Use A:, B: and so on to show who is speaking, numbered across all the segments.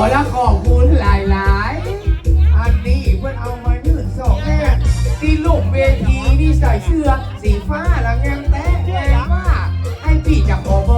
A: ข
B: แล้วขอบคุณหลายหลายๆอันนี้เพื่อนเอามายื่นสองแม่ที่ลูกเวทีนี่ใส่เสื้อสีฟ้าละแงมแต้
A: แงมว่าให้พี่จะขอเบอร์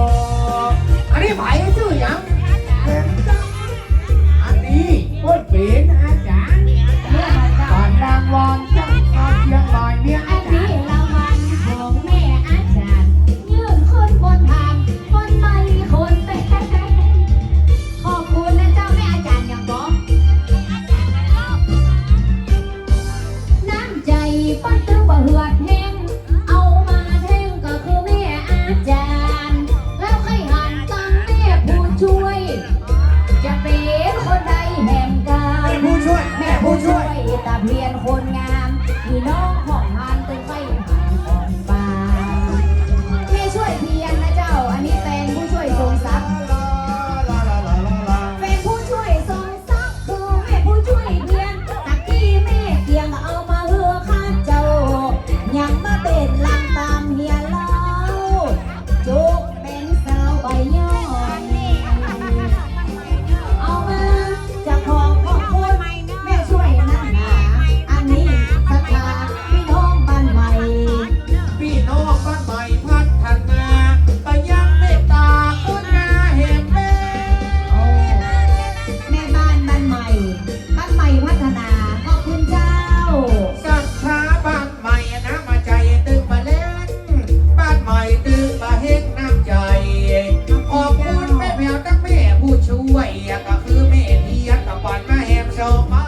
A: บ้านใหม่
B: พัฒนา
A: ขอบคุณเจ้า
B: สถาบ้านใหม่นะมาใจตึงมาเล่นบ้านใหม่ตึงมาเฮงน้ำใจ ขอบคุณแม่แมวตั้งแม่ผู้ช่วยก็คือแม่เพียกับปันมาแหมสองมา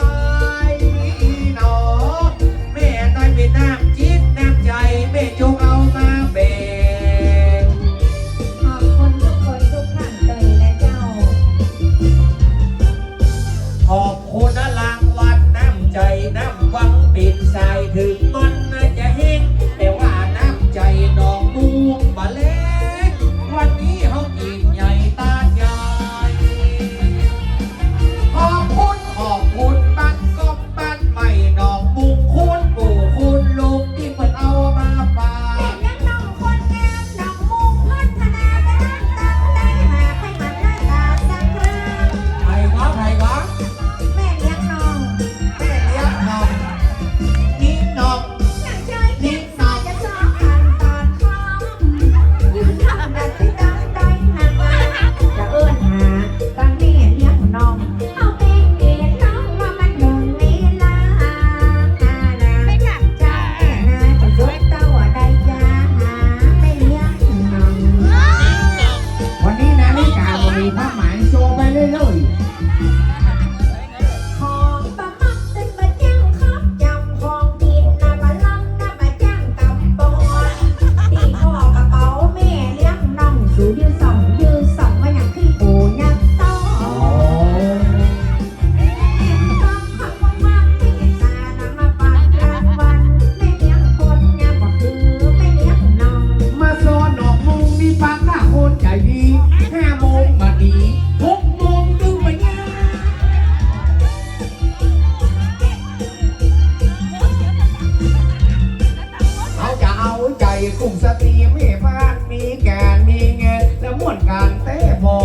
B: กลุ่ม
A: สต
B: รี
A: มีบ้านมีการมีเงินแล้ว
B: ม่วนการเต้บอ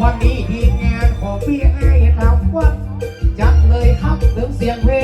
B: วันนี้ทีงานของพี่ให้ทำวัดจัดเลยครับถึงเสียงเพลง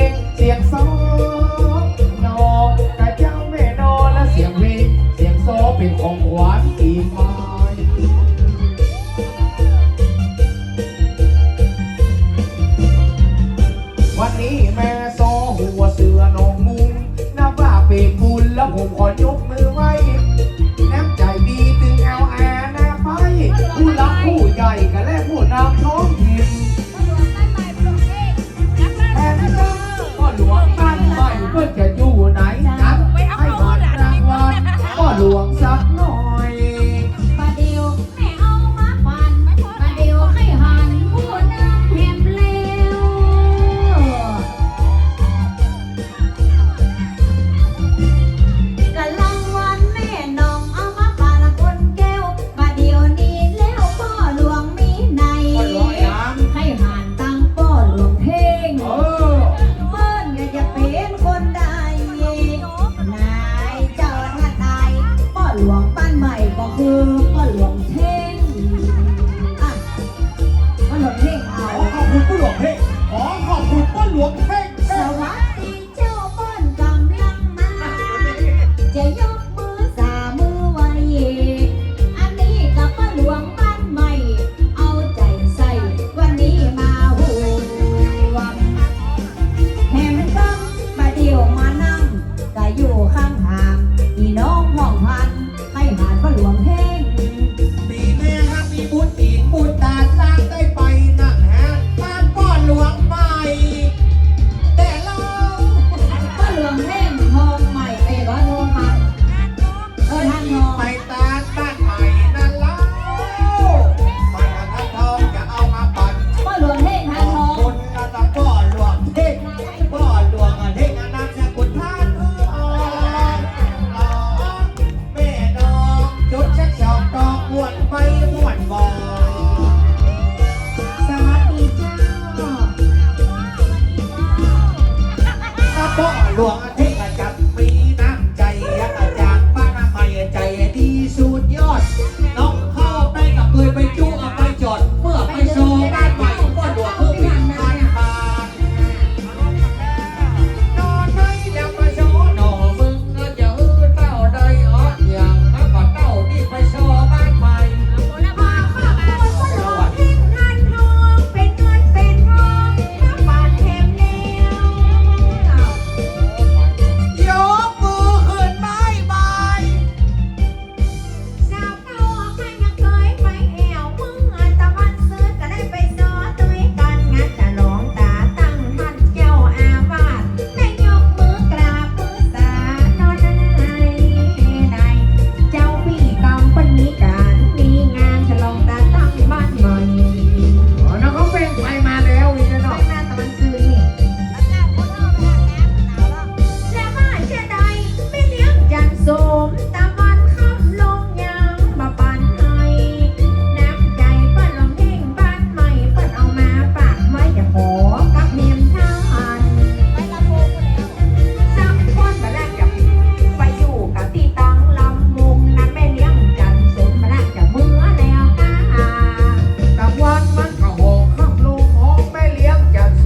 B: ก็
A: คือพ่อหลวง